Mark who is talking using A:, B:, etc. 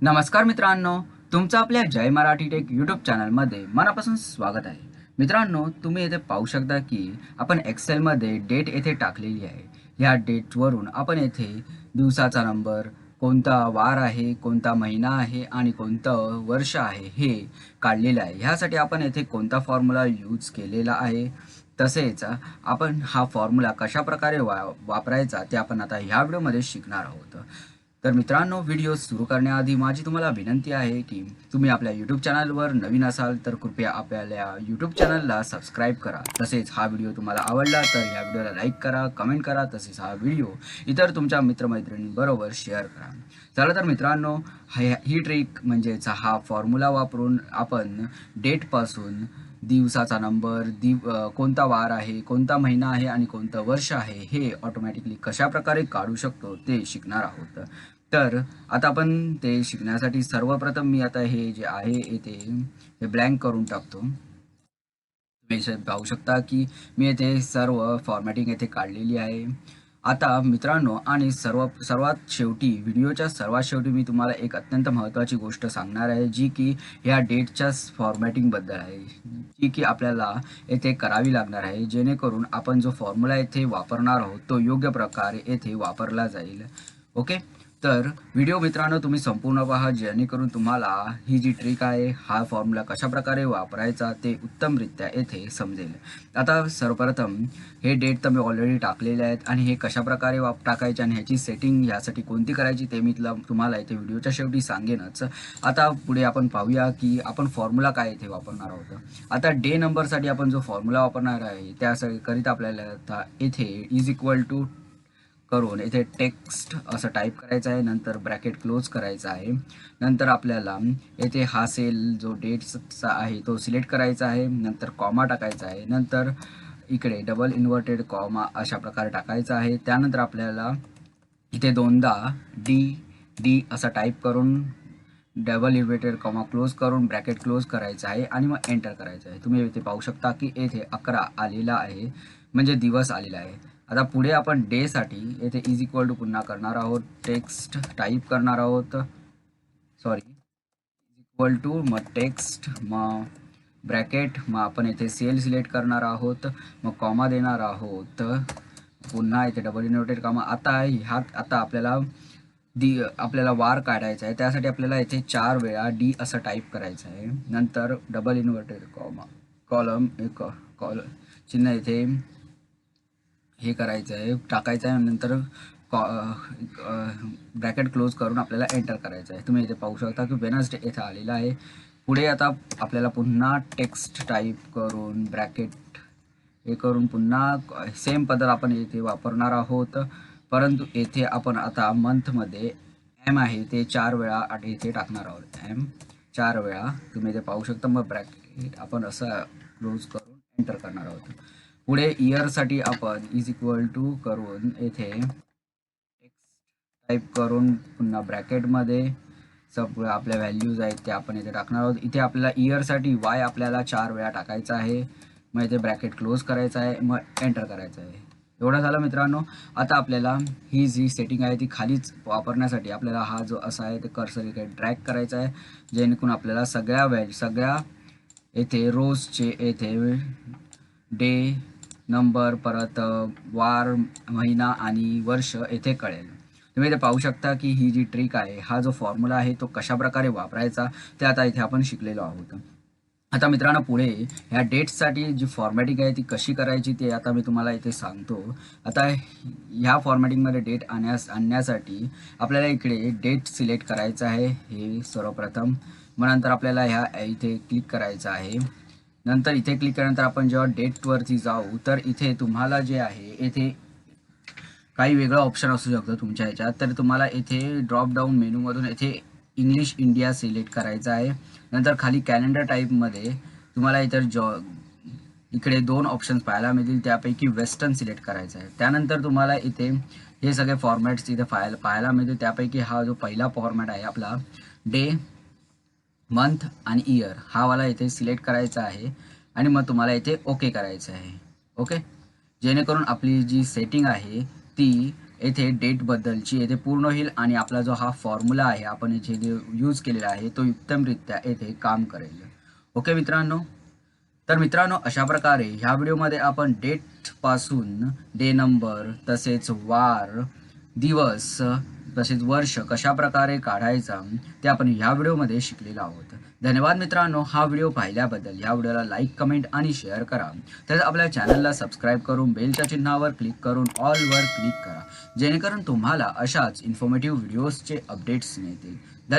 A: नमस्कार मित्रांनो तुमचं आपल्या जय मराठी टेक यूट्यूब चॅनलमध्ये मनापासून स्वागत आहे. मित्रांनो तुम्ही येथे पाहू शकता की आपण एक्सेलमध्ये डेट येथे टाकलेली आहे. ह्या डेटवरून आपण येथे दिवसाचा नंबर कोणता वार आहे कोणता महिना आहे आणि कोणतं वर्ष आहे हे काढलेलं आहे. ह्यासाठी आपण येथे कोणता फॉर्म्युला यूज केलेला आहे तसेच आपण हा फॉर्म्युला कशाप्रकारे वा वापरायचा ते आपण आता ह्या व्हिडिओमध्ये शिकणार आहोत. तर मित्रांनो व्हिडिओ सुरू करण्याआधी माझी तुम्हाला विनंती आहे की तुम्ही आपल्या यूट्यूब चॅनलवर नवीन असाल तर कृपया आपल्या यूट्यूब चॅनलला सबस्क्राईब करा. तसेच हा व्हिडिओ तुम्हाला आवडला तर या व्हिडिओला लाईक करा कमेंट करा तसेच हा व्हिडिओ इतर तुमच्या मित्रमैत्रिणींबरोबर शेअर करा. चला तर मित्रांनो ही ट्रिक म्हणजेच हा फॉर्म्युला वापरून आपण डेटपासून दिवसाचा नंबर दिव कोणता वार आहे कोणता महिना आहे आणि कोणतं वर्ष आहे हे ऑटोमॅटिकली कशा प्रकारे काढू शकतो ते शिकणार आहोत. तर आता आपण ते शिकण्यासाठी सर्वप्रथम मी आता हे जे आहे येथे हे ब्लँक करून टाकतो. तुम्ही पाहू शकता की मी येथे सर्व फॉर्मॅटिंग येथे काढलेली आहे. आता मित्रांनो आणि सर्व सर्वात शेवटी व्हिडिओच्या सर्वात शेवटी मी तुम्हाला एक अत्यंत महत्त्वाची गोष्ट सांगणार आहे जी की ह्या डेटच्या फॉर्मॅटिंगबद्दल आहे. जी की आपल्याला येथे करावी लागणार आहे जेणेकरून आपण जो फॉर्म्युला येथे वापरणार आहोत तो योग्य प्रकारे येथे वापरला जाईल. ओके? तर व्हिडिओ मित्रांनो तुम्ही संपूर्ण पहा जेणेकरून तुम्हाला ही जी ट्रिक आहे हा फॉर्म्युला कशा प्रकारे वापरायचा ते उत्तमरित्या येथे समजेल. आता सर्वप्रथम हे डेट तर मी ऑलरेडी टाकलेले आहेत आणि हे कशाप्रकारे वाप टाकायचे आणि ह्याची सेटिंग ह्यासाठी कोणती करायची ते मी तुला तुम्हाला इथे व्हिडिओच्या शेवटी सांगेनच. आता पुढे आपण पाहूया की आपण फॉर्म्युला काय इथे वापरणार आहोत. आता डे नंबरसाठी आपण जो फॉर्म्युला वापरणार आहे त्यासाठी करीत आपल्याला आता येथे इज इक्वल टू करून इथे टेक्स्ट असं टाईप करायचं आहे नंतर ब्रॅकेट क्लोज करायचा आहे. नंतर आपल्याला येथे हा सेल जो डेट्सचा आहे तो सिलेक्ट करायचा आहे नंतर कॉमा टाकायचा आहे नंतर इकडे डबल इन्व्हर्टेड कॉमा अशा प्रकारे टाकायचा आहे. त्यानंतर आपल्याला इथे दोनदा डी डी असं टाईप करून डबल इन्व्हर्टेड कॉमा क्लोज करून ब्रॅकेट क्लोज करायचं आहे आणि मग एंटर करायचं आहे. तुम्ही इथे पाहू शकता की येथे अकरा आलेला आहे म्हणजे दिवस आलेला आहे. आता पुढे आपण डेसाठी येथे इज इक्वल टू पुन्हा करणार आहोत. टेक्स्ट टाईप करणार आहोत. सॉरी इज इक्वल टू मग टेक्स्ट मग ब्रॅकेट मग आपण येथे सेल सिलेक्ट करणार आहोत. मग कॉमा देणार आहोत. पुन्हा इथे डबल इन्व्हर्टेड कॉमा आता ह्यात आता आपल्याला दी आपल्याला वार काढायचा आहे. त्यासाठी आपल्याला इथे चार वेळा डी असं टाईप करायचं आहे. नंतर डबल इन्व्हर्टेड कॉमा कॉलम एक कॉल चिन्ह इथे हे करायचं आहे टाकायचं आहे नंतर कॉ ब्रॅकेट क्लोज करून आपल्याला एंटर करायचं आहे. तुम्ही इथे पाहू शकता की वेनसडे येथे आलेला आहे. पुढे आता आपल्याला पुन्हा टेक्स्ट टाईप करून ब्रॅकेट हे करून पुन्हा सेम पद्धत आपण येथे वापरणार आहोत. परंतु येथे आपण आता मंथमध्ये एम आहे ते चार वेळा आठ इथे टाकणार आहोत. एम चार वेळा. तुम्ही इथे पाहू शकता मग ब्रॅकेट आपण असं क्लोज करून एंटर करणार आहोत. पुढे इयरसाठी आपण इज इक्वल टू करून येथे टेक्स्ट टाईप करून पुन्हा ब्रॅकेटमध्ये सगळं आपल्या व्हॅल्यूज आहेत ते आपण इथे टाकणार आहोत. इथे आपल्याला इयरसाठी वाय आपल्याला चार वेळा टाकायचा आहे. मग इथे ब्रॅकेट क्लोज करायचं आहे. मग एंटर करायचं आहे. एवढं झालं मित्रांनो. आता आपल्याला ही जी सेटिंग आहे ती खालीच वापरण्यासाठी आपल्याला हा जो असा आहे ते कर्सर इकडे ड्रॅग करायचा आहे. जेणेकरून आपल्याला सगळ्या वेळ सगळ्या येथे रोजचे येथे डे नंबर परत वार महिना आणि वर्ष येथे कळेल. तुम्ही इथे पाहू शकता की ही जी ट्रिक आहे हा जो फॉर्म्युला आहे तो कशा प्रकारे वापरायचा ते आता इथे आपण शिकलेलो आहोत. आता मित्रांनो पुढे ह्या डेट्ससाठी जी फॉर्मॅटिंग आहे ती कशी करायची ते आता मी तुम्हाला इथे सांगतो. आता ह्या फॉर्मॅटिंगमध्ये डेट आणण्यास आणण्यासाठी आपल्याला इकडे डेट सिलेक्ट करायचं आहे. हे सर्वप्रथम. मग नंतर आपल्याला ह्या इथे क्लिक करायचं आहे. नंतर इथे क्लिक केल्यानंतर आपण जेव्हा डेटवरती जाऊ तर इथे तुम्हाला जे आहे येथे काही वेगळं ऑप्शन असू शकतं तुमच्या ह्याच्यात तर तुम्हाला येथे ड्रॉपडाऊन मेनूमधून येथे इंग्लिश इंडिया सिलेक्ट करायचं आहे. नंतर खाली कॅलेंडर टाईपमध्ये तुम्हाला इतर जॉ इकडे दोन ऑप्शन्स पाहायला मिळतील. त्यापैकी वेस्टर्न सिलेक्ट करायचं आहे. त्यानंतर तुम्हाला इथे हे सगळे फॉर्मॅट्स इथे पाहायला पाहायला मिळतील. त्यापैकी हा जो पहिला फॉर्मॅट आहे आपला डे मंथ आणि इयर हा वाला इथे सिलेक्ट करायचा आहे आणि मग तुम्हाला इथे ओके करायचं आहे. ओके जेणेकरून आपली जी सेटिंग आहे ती येथे डेटबद्दलची येथे पूर्ण होईल आणि आपला जो हा फॉर्म्युला आहे आपण इथे जे यूज केलेला आहे तो उत्तमरित्या येथे काम करेल. ओके मित्रांनो? तर मित्रांनो अशा प्रकारे ह्या व्हिडिओमध्ये आपण डेटपासून डे नंबर तसेच वार दिवस तसेच वर्ष कशा प्रकारे काढायचा ते आपण ह्या व्हिडिओमध्ये शिकलेलो आहोत. धन्यवाद मित्रांनो हा व्हिडिओ पाहिल्याबद्दल ह्या व्हिडिओला लाईक कमेंट आणि शेअर करा. तसेच आपल्या चॅनलला सबस्क्राईब करून बेलच्या चिन्हावर क्लिक करून ऑलवर क्लिक करा. जेणेकरून तुम्हाला अशाच इन्फॉर्मेटिव्ह व्हिडिओजचे अपडेट्स मिळतील. धन्यवाद.